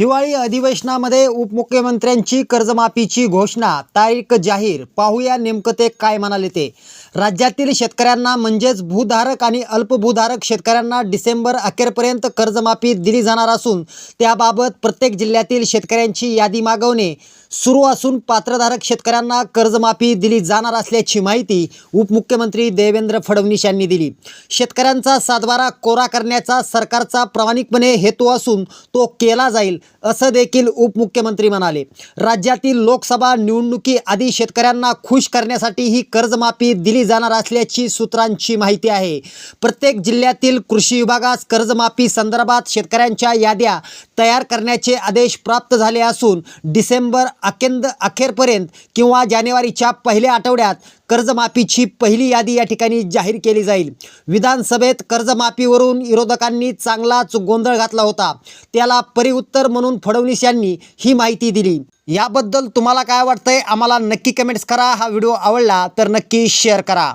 हिवाळी अधिवेशनामध्ये उपमुख्यमंत्र्यांची कर्जमाफीची घोषणा तारीख जाहीर. पाहूया नेमकं ते काय म्हणाले ते. राज्यातील शेतकऱ्यांना म्हणजेच भूधारक आणि अल्पभूधारक शेतकऱ्यांना डिसेंबर अखेरपर्यंत कर्जमाफी दिली जाणार असून त्याबाबत प्रत्येक जिल्ह्यातील शेतकऱ्यांची यादी मागवणे सुरू असून पात्रधारक शेतकऱ्यांना कर्जमाफी दिली जाणार असल्याची माहिती उपमुख्यमंत्री देवेंद्र फडणवीस यांनी दिली. शेतकऱ्यांचा सातबारा कोरा करण्याचा सरकारचा प्रामाणिकपणे हेतू असून तो केला जाईल असं देखील उपमुख्यमंत्री म्हणाले. राज्यातील लोकसभा निवडणुकी आधी शेतकऱ्यांना खुश करण्यासाठी ही कर्जमाफी दिली जाणार असल्याची सूत्रांची माहिती आहे. प्रत्येक जिल्ह्यातील कृषी विभागास कर्जमाफी संदर्भात शेतकऱ्यांच्या याद्या तयार करण्याचे आदेश प्राप्त झाले असून डिसेंबर अखेंद अखेरपर्यंत किंवा जानेवारीच्या पहिल्या आठवड्यात कर्जमाफीची पहिली यादी या ठिकाणी जाहीर केली जाईल. विधानसभेत कर्जमाफीवरून विरोधकांनी चांगलाच गोंधळ घातला होता. त्याला परिउत्तर म्हणून फडणवीस यांनी ही माहिती दिली. याबद्दल तुम्हाला काय वाटतंय? आम्हाला नक्की कमेंट्स करा. हा व्हिडिओ आवडला तर नक्की शेअर करा.